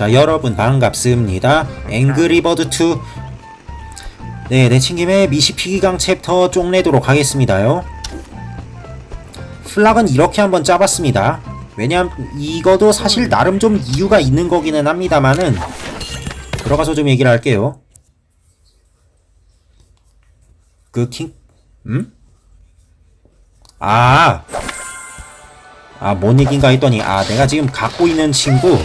자 여러분 반갑습니다. 앵그리버드2 네 내친김에 미시피기강 챕터 쪽내도록 하겠습니다요. 플락은 이렇게 한번 짜봤습니다. 왜냐면 이거도 사실 나름 좀 이유가 있는 거기는 합니다만은 들어가서 좀 얘기를 할게요. 그 킹.. 음? 아! 아, 뭔 얘긴가 했더니, 아, 내가 지금 갖고 있는 친구,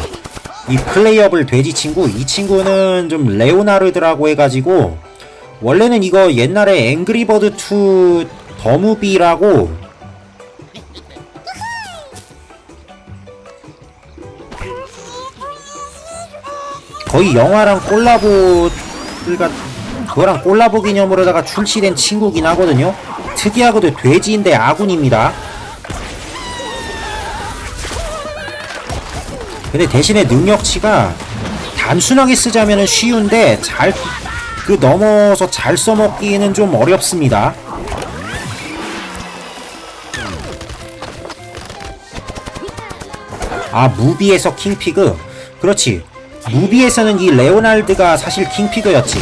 이 플레이어블 돼지 친구, 이 친구는 좀 레오나르드라고 해가지고, 원래는 이거 옛날에 앵그리버드 2 더무비라고, 거의 영화랑 콜라보가 그거랑 콜라보 기념으로다가 출시된 친구긴 하거든요. 특이하고도 돼지인데 아군입니다. 근데 대신에 능력치가 단순하게 쓰자면 쉬운데 잘 그 넘어서 잘 써먹기는 좀 어렵습니다. 아 무비에서 킹피그. 그렇지. 무비에서는 이 레오날드가 사실 킹피그였지.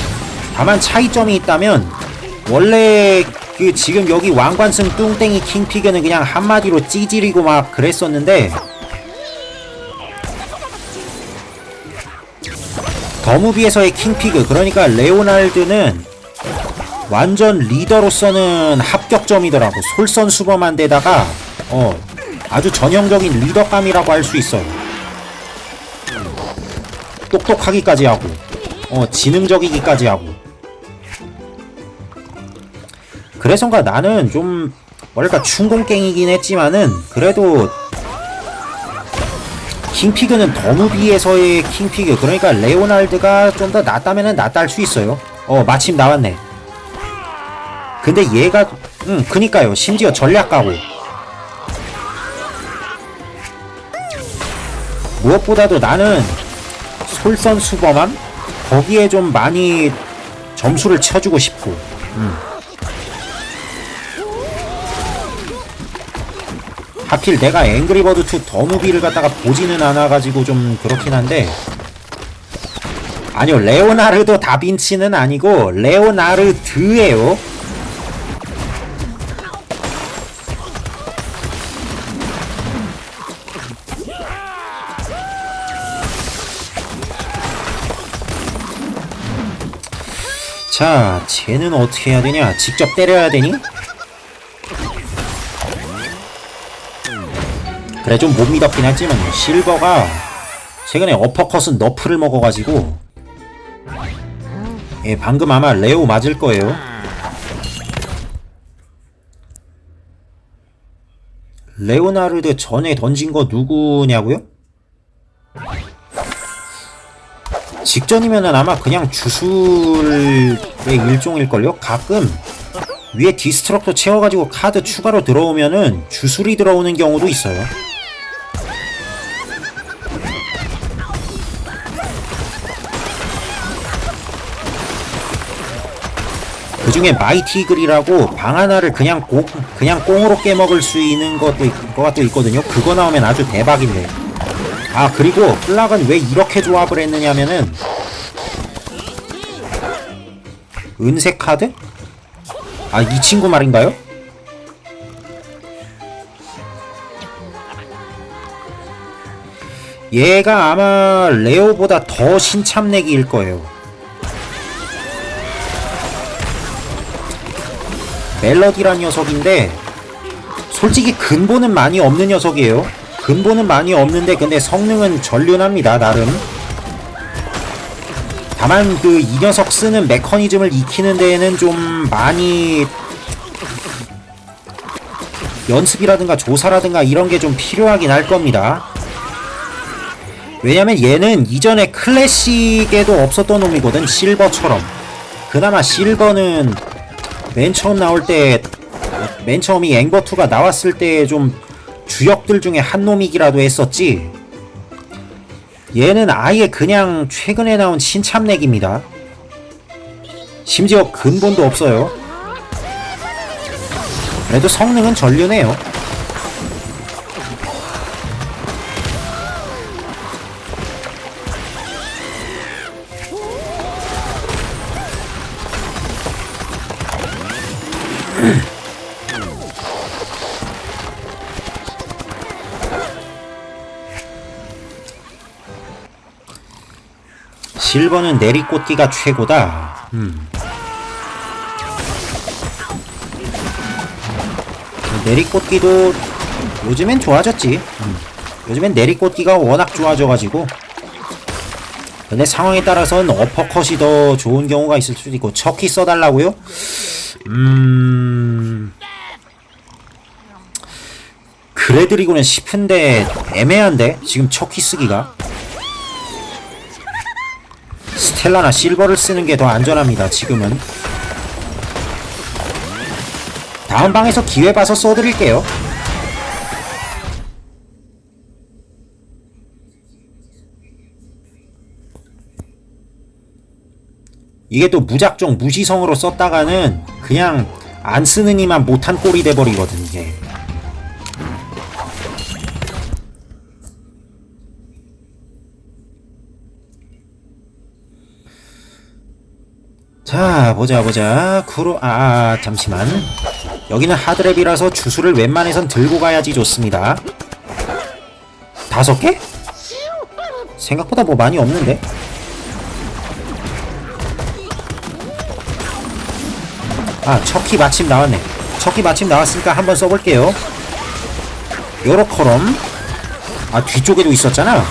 다만 차이점이 있다면 원래 그 지금 여기 왕관승 뚱땡이 킹피그는 그냥 한마디로 찌질이고 막 그랬었는데 더무비에서의 킹피그 그러니까 레오날드는 완전 리더로서는 합격점이더라고. 솔선수범한 데다가 어 아주 전형적인 리더감이라고 할 수 있어요. 똑똑하기까지 하고 어 지능적이기까지 하고. 그래서인가 나는 좀 뭐랄까 충공갱이긴 했지만은 그래도 킹피그는 더무비에서의 킹피그. 그러니까 레오날드가 좀 더 낫다면은 낫다 할 수 있어요. 어 마침 나왔네. 근데 얘가 응 그니까요. 심지어 전략가고. 무엇보다도 나는 솔선수범함? 거기에 좀 많이 점수를 쳐주고 싶고. 음. 하필 내가 앵그리버드2 더무비를 갖다가 보지는 않아가지고 좀 그렇긴 한데. 아니요 레오나르도 다빈치는 아니고 레오나르드예요. 자 쟤는 어떻게 해야 되냐? 직접 때려야 되니? 그래 좀 못 믿었긴 했지만 실버가 최근에 어퍼컷은 너프를 먹어가지고 예 방금 아마 레오 맞을 거예요 레오나르드 전에 던진 거 누구냐고요? 직전이면은 아마 그냥 주술의 일종일걸요? 가끔 위에 디스트럭터 채워가지고 카드 추가로 들어오면은 주술이 들어오는 경우도 있어요. 중에 마이티 글이라고 방 하나를 그냥 고, 그냥 꽁으로 깨먹을 수 있는 것도, 있, 또 있거든요. 그거 나오면 아주 대박인데. 아, 그리고 플락은 왜 이렇게 조합을 했느냐면은, 은색 카드? 아, 이 친구 말인가요? 얘가 아마 레오보다 더 신참내기일 거예요. 멜로디란 녀석인데 솔직히 근본은 많이 없는 녀석이에요. 근본은 많이 없는데 근데 성능은 전륜합니다 나름. 다만 그 이 녀석 쓰는 메커니즘을 익히는 데에는 좀 많이 연습이라든가 조사라든가 이런 게 좀 필요하긴 할 겁니다. 왜냐면 얘는 이전에 클래식에도 없었던 놈이거든 실버처럼. 그나마 실버는 맨 처음 나올 때, 맨 처음 이 앵버2가 나왔을 때 좀 주역들 중에 한 놈이기라도 했었지. 얘는 아예 그냥 최근에 나온 신참내기입니다. 심지어 근본도 없어요. 그래도 성능은 전륜해요. 실버는 내리꽂기가 최고다. 음. 내리꽂기도 요즘엔 좋아졌지. 음. 요즘엔 내리꽂기가 워낙 좋아져가지고. 근데 상황에 따라서는 어퍼컷이 더 좋은 경우가 있을 수도 있고 척키 써달라고요? 음... 그래드리고는 싶은데 애매한데? 지금 척키 쓰기가? 스텔라나 실버를 쓰는 게 더 안전합니다 지금은. 다음 방에서 기회 봐서 써드릴게요 이게 또 무작정 무지성으로 썼다가는 그냥 안 쓰는 이만 못한 꼴이 돼버리거든 이게. 자 보자 보자. 아, 아 잠시만. 여기는 하드랩이라서 주술을 웬만해선 들고 가야지 좋습니다. 다섯 개? 생각보다 뭐 많이 없는데 아 척키 마침 나왔네. 척키 마침 나왔으니까 한번 써볼게요. 요렇처럼 아 뒤쪽에도 있었잖아.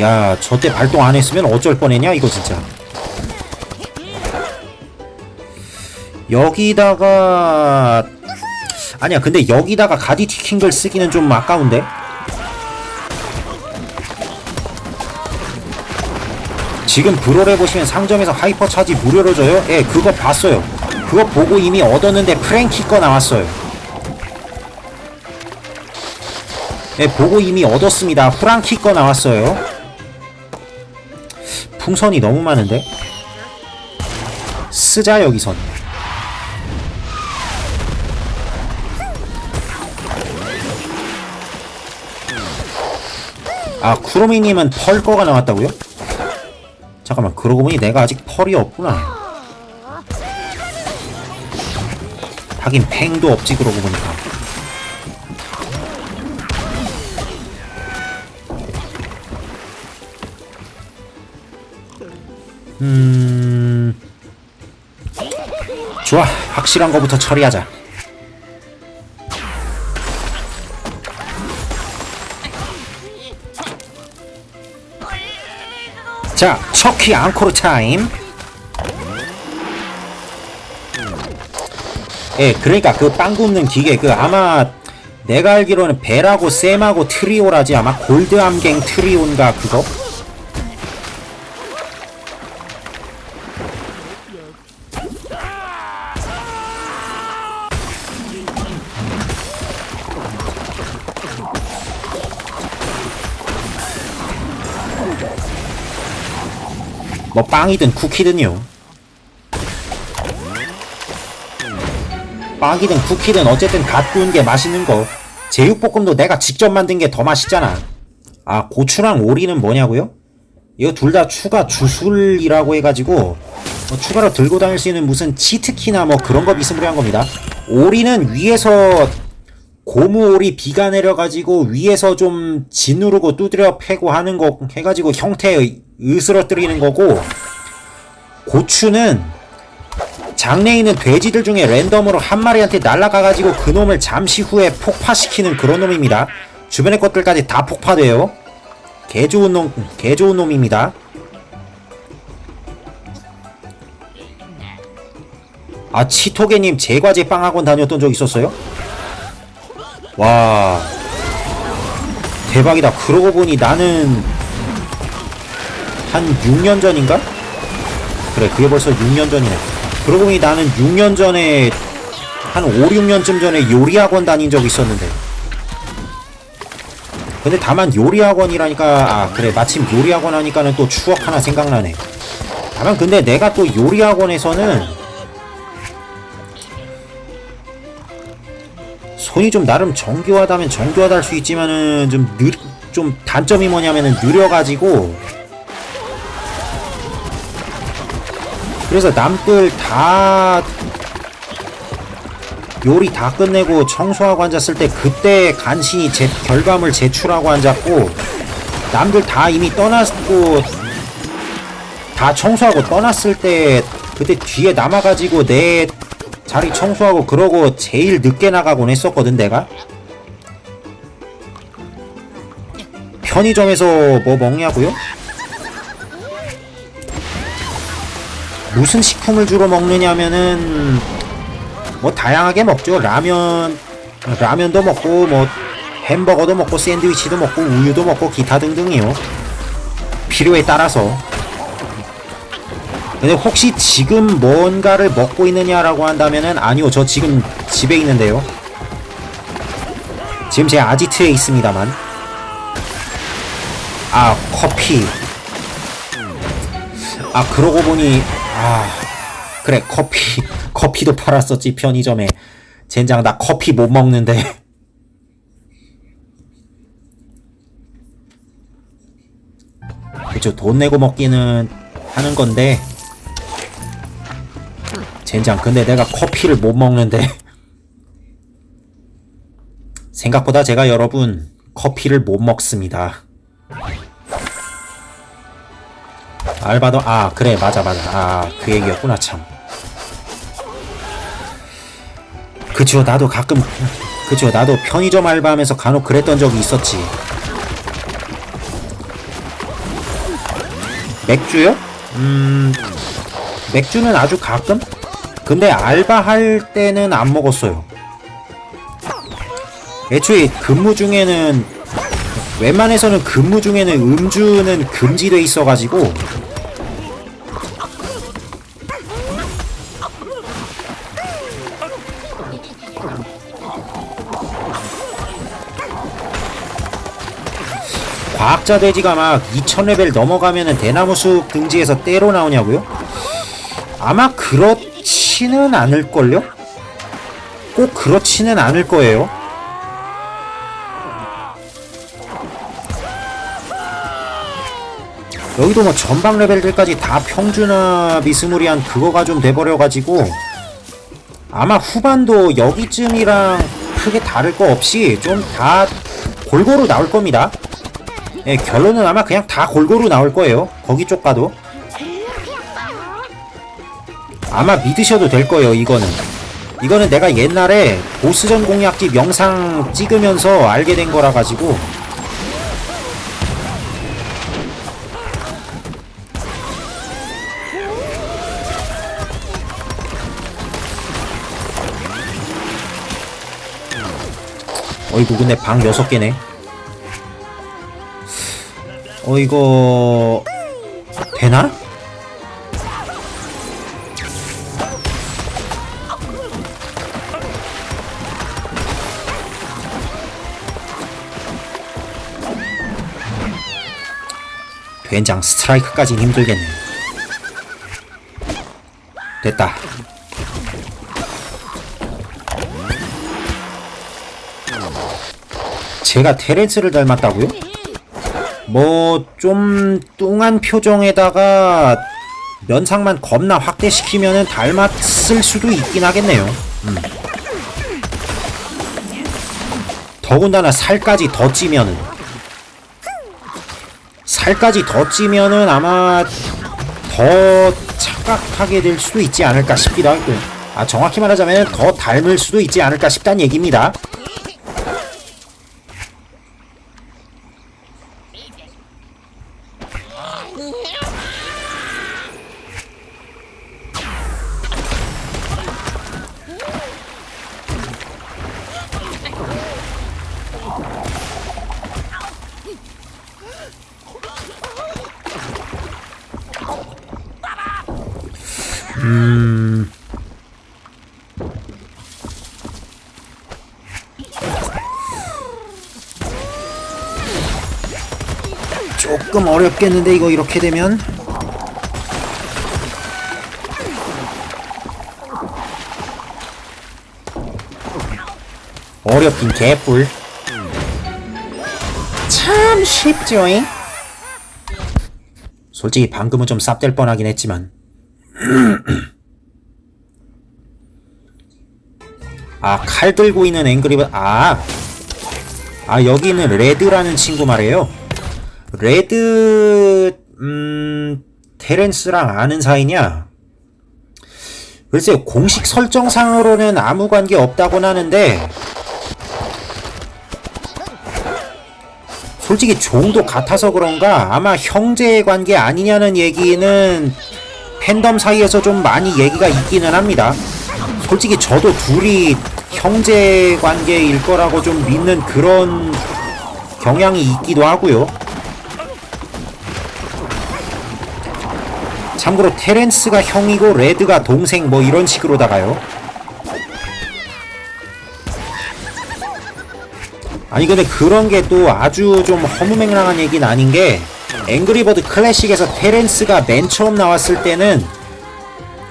야 저때 발동 안 했으면 어쩔 뻔했냐 이거 진짜. 여기다가 아니야 근데 여기다가 가디티 킹글 쓰기는 좀 아까운데 지금 브롤에 보시면 상점에서 하이퍼 차지 무료로 줘요? 예, 그거 봤어요. 그거 보고 이미 얻었는데 프랭키 거 나왔어요. 예, 보고 이미 얻었습니다. 프랑키 거 나왔어요. 풍선이 너무 많은데? 쓰자, 여기선. 아, 쿠로미님은 펄 거가 나왔다고요? 잠깐만 그러고 보니 내가 아직 펄이 없구나. 하긴 팽도 없지 그러고 보니까. 음... 좋아. 확실한 거부터 처리하자 자, 척키 앙코르 타임. 예, 그러니까 그빵 굽는 기계 그 아마 내가 알기로는 벨하고 쌤하고 트리오라지 아마 골드 암갱 트리온가 그거? 뭐 빵이든 쿠키든요. 빵이든 쿠키든 어쨌든 갓 구운 게 맛있는 거. 제육볶음도 내가 직접 만든 게 더 맛있잖아. 아 고추랑 오리는 뭐냐고요? 이거 둘 다 추가 주술이라고 해가지고 뭐 추가로 들고 다닐 수 있는 무슨 치트키나 뭐 그런 거 비스무리한 겁니다. 오리는 위에서 고무오리 비가 내려가지고 위에서 좀 지누르고 두드려 패고 하는 거 해가지고 형태 으스러뜨리는 거고 고추는 장내에 있는 돼지들 중에 랜덤으로 한 마리한테 날아가가지고 그 놈을 잠시 후에 폭파시키는 그런 놈입니다. 주변의 것들까지 다 폭파돼요. 개 좋은 놈, 개 좋은 놈입니다. 아, 치토게님 제과제 빵학원 다녔던 적 있었어요? 와. 대박이다. 그러고 보니 나는 한 6년 전인가? 그래, 그게 벌써 6년 전이네. 그러고 보니 나는 6년 전에 한 5, 6년쯤 전에 요리학원 다닌 적 있었는데. 근데 다만 요리학원이라니까 아 그래 마침 요리학원 하니까는 또 추억 하나 생각나네. 다만 근데 내가 또 요리학원에서는 손이 좀 나름 정교하다면 정교하다 할 수 있지만은 좀 느, 좀 단점이 뭐냐면은 느려가지고. 그래서 남들 다 요리 다 끝내고 청소하고 앉았을 때 그때 간신히 제 결과물 제출하고 앉았고 남들 다 이미 떠났고 다 청소하고 떠났을 때 그때 뒤에 남아가지고 내 자리 청소하고 그러고 제일 늦게 나가곤 했었거든 내가. 편의점에서 뭐 먹냐고요? 무슨 식품을 주로 먹느냐면은 뭐 다양하게 먹죠. 라면 라면도 먹고 뭐 햄버거도 먹고 샌드위치도 먹고 우유도 먹고 기타 등등이요. 필요에 따라서 근데 혹시 지금 뭔가를 먹고 있느냐라고 한다면은 아니요 저 지금 집에 있는데요. 지금 제 아지트에 있습니다만. 아 커피. 아 그러고 보니 아 그래 커피. 커피도 팔았었지 편의점에. 젠장 나 커피 못 먹는데. 그쵸 돈 내고 먹기는 하는 건데 젠장 근데 내가 커피를 못 먹는데 생각보다 제가 여러분 커피를 못 먹습니다 알바도 아 그래 맞아 맞아 아 그 얘기였구나 참 그쵸 나도 가끔 그쵸 나도 편의점 알바하면서 간혹 그랬던 적이 있었지 맥주요? 음 맥주는 아주 가끔? 근데 알바할 때는 안 먹었어요 애초에 근무 중에는 웬만해서는 근무 중에는 음주는 금지돼 있어가지고 과학자 돼지가 막 2000레벨 넘어가면은 대나무 숲 등지에서 때로 나오냐고요? 아마 그렇지는 않을걸요? 꼭 그렇지는 않을 거예요. 여기도 뭐 전방 레벨들까지 다 평준화 미스무리한 그거가 좀 돼버려가지고 아마 후반도 여기쯤이랑 크게 다를 거 없이 좀 다 골고루 나올 겁니다. 예, 결론은 아마 그냥 다 골고루 나올 거예요. 거기 쪽 가도. 아마 믿으셔도 될 거예요, 이거는. 이거는 내가 옛날에 보스전 공략집 영상 찍으면서 알게 된 거라 가지고 어이구 근데 방 6개네 어 이거 되나? 된장 스트라이크까진 힘들겠네 됐다 제가 테렌스를 닮았다고요? 뭐 좀 뚱한 표정에다가 면상만 겁나 확대시키면은 닮았을 수도 있긴 하겠네요. 음. 더군다나 살까지 더 찌면은 살까지 더 찌면은 아마 더 착각하게 될 수도 있지 않을까 싶기도 하고 아 정확히 말하자면 더 닮을 수도 있지 않을까 싶다는 얘기입니다. 조금 어렵겠는데 이거 이렇게 되면? 어렵긴 개뿔. 참 쉽죠잉? 솔직히 방금은 좀 쌉될 뻔하긴 했지만 아 칼 들고 있는 앵그리버 아. 아 여기는 레드라는 친구 말이에요. 레드 음 테렌스랑 아는 사이냐? 글쎄요 공식 설정상으로는 아무 관계 없다고는 하는데 솔직히 종도 같아서 그런가 아마 형제 관계 아니냐는 얘기는 팬덤 사이에서 좀 많이 얘기가 있기는 합니다. 솔직히 저도 둘이 형제 관계일 거라고 좀 믿는 그런 경향이 있기도 하고요. 참고로 테렌스가 형이고 레드가 동생 뭐 이런 식으로다가요. 아니 근데 그런 게 또 아주 좀 허무맹랑한 얘기는 아닌 게 앵그리버드 클래식에서 테렌스가 맨 처음 나왔을 때는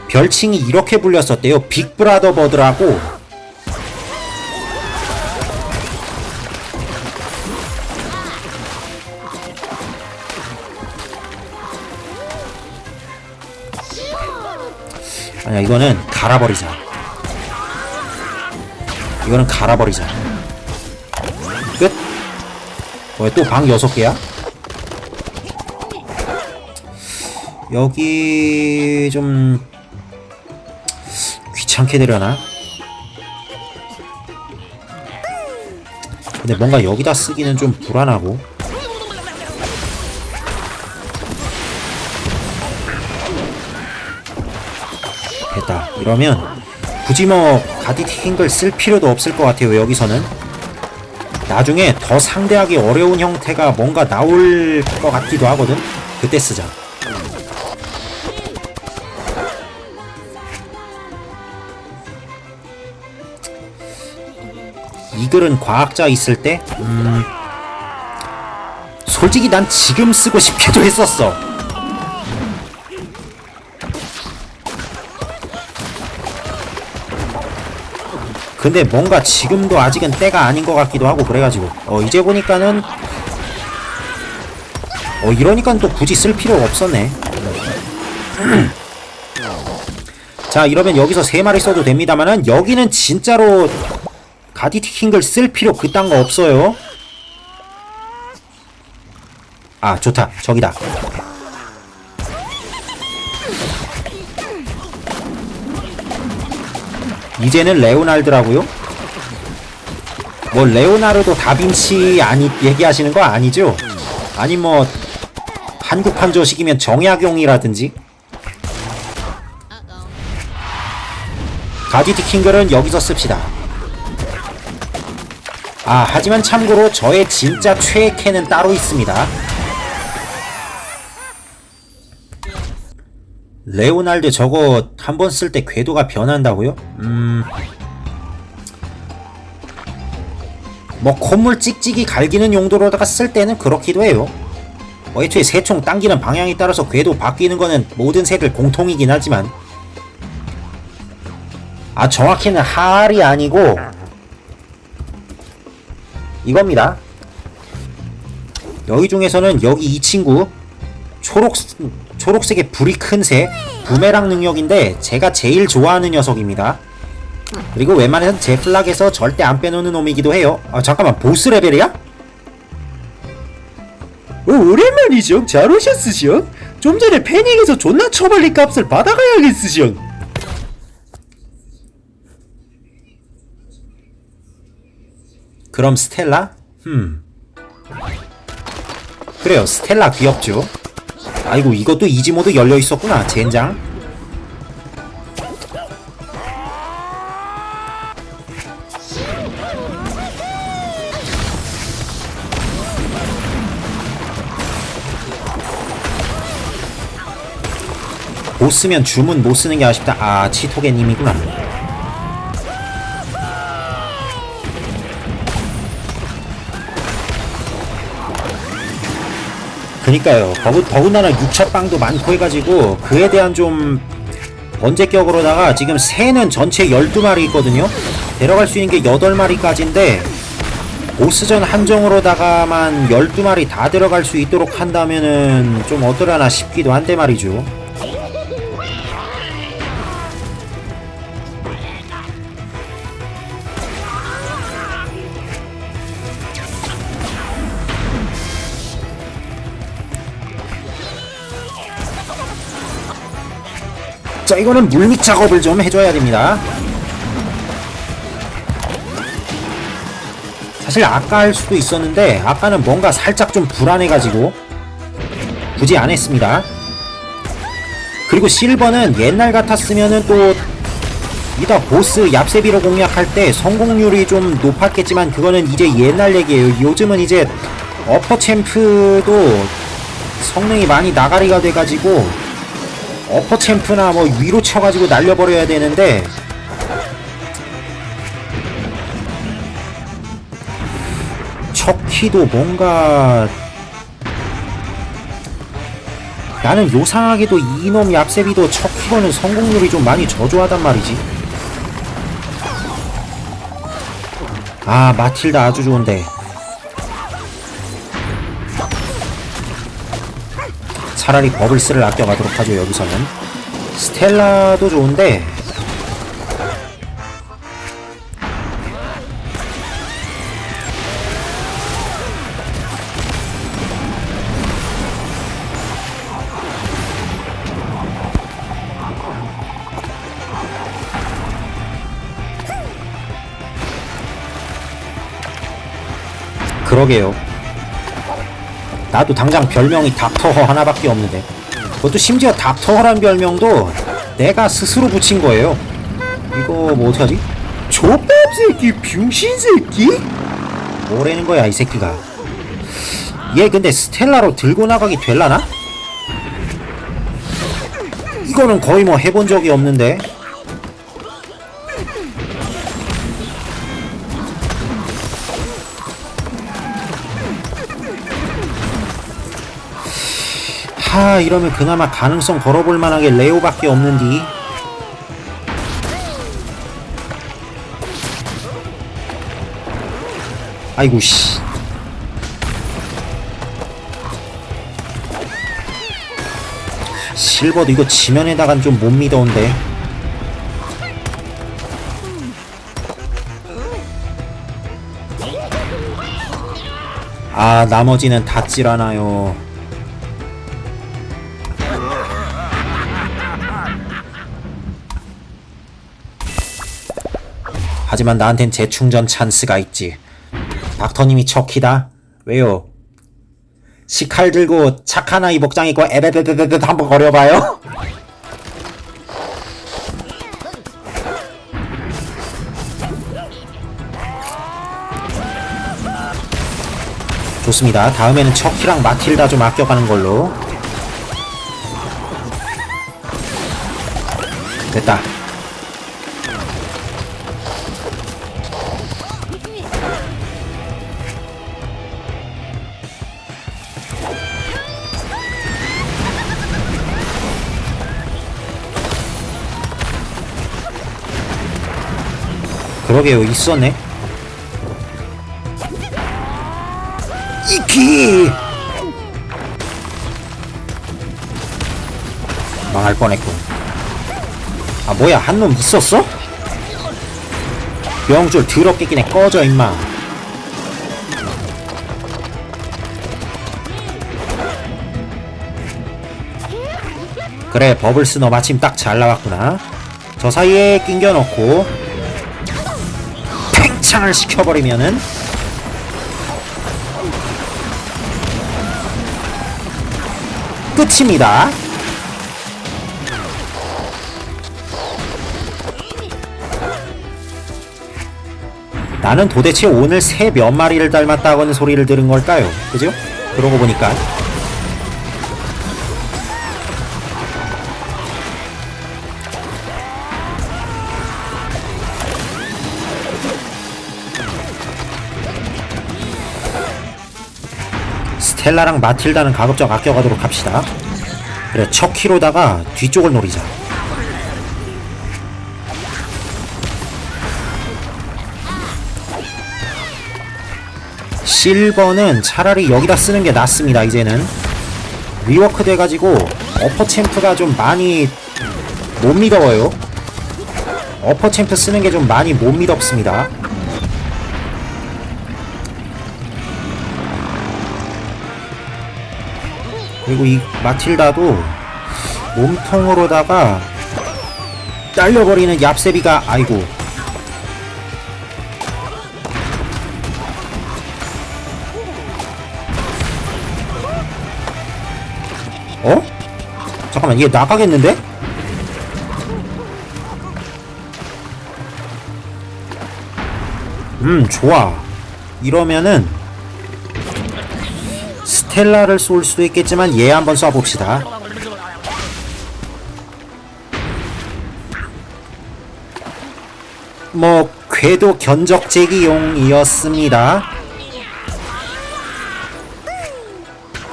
별칭이 이렇게 불렸었대요. 빅브라더 버드라고. 아니야 이거는 갈아버리자. 이거는 갈아버리자. 끝. 왜 또방 여섯 개야? 여기 좀 귀찮게 되려나? 근데 뭔가 여기다 쓰기는 좀 불안하고. 됐다. 이러면 굳이 뭐 가디팅 걸쓸 필요도 없을 것 같아요 여기서는. 나중에 더 상대하기 어려운 형태가 뭔가 나올 것 같기도 하거든. 그때 쓰자 이 글은 과학자 있을 때, 음, 솔직히 난 지금 쓰고 싶기도 했었어. 근데 뭔가 지금도 아직은 때가 아닌 것 같기도 하고 그래가지고 어 이제 보니까는 어 이러니까 또 굳이 쓸 필요가 없었네 자 이러면 여기서 세 마리 써도 됩니다만은 여기는 진짜로 가디티킹글 쓸 필요 그딴 거 없어요. 아, 좋다. 저기다. 이제는 레오날드라고요? 뭐 레오나르도 다빈치 아니 얘기하시는 거 아니죠? 아니 뭐 한국판 저식이면 정약용이라든지 가디티 킹글은 여기서 씁시다. 아, 하지만 참고로 저의 진짜 최애 캔은 따로 있습니다. 레오날드 저거 한 번 쓸 때 궤도가 변한다고요? 음... 뭐 콧물 찍찍이 갈기는 용도로다가 쓸 때는 그렇기도 해요. 뭐 애초에 새총 당기는 방향에 따라서 궤도 바뀌는 거는 모든 새들 공통이긴 하지만 아 정확히는 하알이 아니고 이겁니다. 여기 중에서는 여기 이 친구 초록 초록색의 불이 큰 새 부메랑 능력인데 제가 제일 좋아하는 녀석입니다. 그리고 웬만해선 제 플락에서 절대 안 빼놓는 놈이기도 해요. 아 잠깐만 보스 레벨이야? 어, 오랜만이죠. 잘 오셨으시오. 좀 전에 패닉에서 존나 처벌리 값을 받아가야겠으시오. 그럼 스텔라? 흠. 그래요 스텔라 귀엽죠. 아이고 이것도 이지 모드 열려 있었구나 젠장. 보스면 주문 못 쓰는 게 아쉽다. 아 치토게님이구나. 그니까요. 더구, 더군다나 육첩빵도 많고 해가지고 그에 대한 좀 번제격으로다가 지금 새는 전체 12마리 있거든요. 데려갈 수 있는 게 8마리까지인데 보스전 한정으로다가만 12마리 다 들어갈 수 있도록 한다면은 좀 어떠려나 싶기도 한데 말이죠. 자 이거는 물밑 작업을 좀 해줘야 됩니다. 사실 아까 할 수도 있었는데 아까는 뭔가 살짝 좀 불안해가지고 굳이 안 했습니다. 그리고 실버는 옛날 같았으면은 또 이따 보스 얍세비로 공략할 때 성공률이 좀 높았겠지만 그거는 이제 옛날 얘기예요. 요즘은 이제 어퍼 챔프도 성능이 많이 나가리가 돼가지고 어퍼 챔프나 뭐 위로 쳐가지고 날려버려야 되는데. 척키도 뭔가 나는 요상하게도 이놈 얍세비도 척키로는 성공률이 좀 많이 저조하단 말이지. 아 마틸다 아주 좋은데 차라리 버블스를 아껴가도록 하죠 여기서는. 스텔라도 좋은데. 그러게요 나도 당장 별명이 닥터허 하나밖에 없는데. 그것도 심지어 닥터허란 별명도 내가 스스로 붙인 거예요. 이거 뭐 어떡하지? 족밥 새끼 병신 새끼? 뭐라는 거야 이 새끼가. 얘 근데 스텔라로 들고 나가기 될라나? 이거는 거의 뭐 해본 적이 없는데 하 이러면 그나마 가능성 걸어볼 만하게 레오밖에 없는디. 아이고 씨. 실버도 이거 지면에다간 좀 못 믿어온데. 아 나머지는 닿질 않아요 하지만 나한텐 재충전 찬스가 있지. 닥터님이 척키다? 왜요? 시칼 들고 착한 아이 복장 입고 에베베베베베 한번 거려봐요. 좋습니다. 다음에는 척키랑 마틸다 좀 아껴가는 걸로. 됐다 그러게요 있었네. 이키! 망할 뻔했군. 아 뭐야 한놈 있었어? 명줄 더럽게 끼네. 꺼져 임마. 그래 버블스 너 마침 딱 잘 나왔구나. 저 사이에 낑겨놓고 팽창을 시켜버리면은 끝입니다. 나는 도대체 오늘 새 몇 마리를 닮았다고는 소리를 들은 걸까요? 그죠? 그러고 보니까 스텔라랑 마틸다는 가급적 아껴가도록 합시다. 그래, 척키로다가 뒤쪽을 노리자. 실버는 차라리 여기다 쓰는 게 낫습니다, 이제는. 리워크 돼가지고, 어퍼 챔프가 좀 많이 못 믿어요. 어퍼 챔프 쓰는 게 좀 많이 못 믿었습니다. 그리고 이 마틸다도 몸통으로다가 딸려버리는 얍세비가 아이고 어? 잠깐만 얘 나가겠는데? 음 좋아 이러면은 스텔라를 쏠 수도 있겠지만 얘 한번 쏴봅시다. 뭐 궤도 견적제기용이었습니다.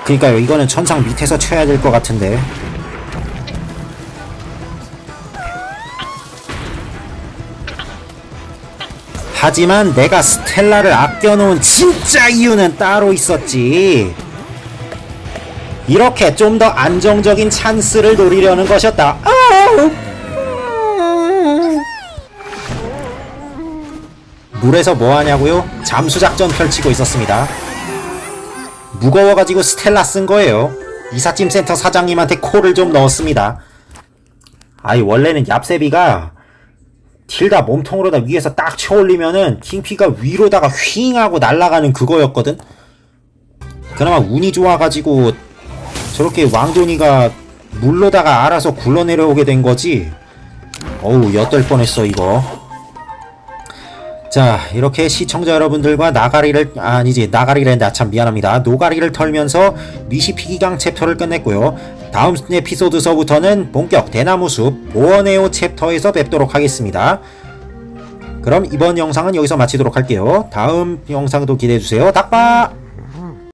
그니까요 이거는 천상 밑에서 쳐야 될 것 같은데. 하지만 내가 스텔라를 아껴놓은 진짜 이유는 따로 있었지. 이렇게 좀 더 안정적인 찬스를 노리려는 것이었다. 물에서 뭐 하냐고요? 잠수 작전 펼치고 있었습니다. 무거워가지고 스텔라 쓴 거예요. 이삿짐 센터 사장님한테 코를 좀 넣었습니다. 아이 원래는 얍세비가 딜다 몸통으로다 위에서 딱 쳐올리면은 킹피가 위로다가 휘잉 하고 날아가는 그거였거든? 그나마 운이 좋아가지고 저렇게 왕돈이가 물로다가 알아서 굴러내려오게 된 거지? 어우 엿될 뻔했어 이거. 자 이렇게 시청자 여러분들과 나가리를 아니지 나가리를 나참 미안합니다. 노가리를 털면서 미시피기강 챕터를 끝냈고요. 다음 에피소드서부터는 본격 대나무숲 보어네오 챕터에서 뵙도록 하겠습니다. 그럼 이번 영상은 여기서 마치도록 할게요. 다음 영상도 기대해주세요. 닥바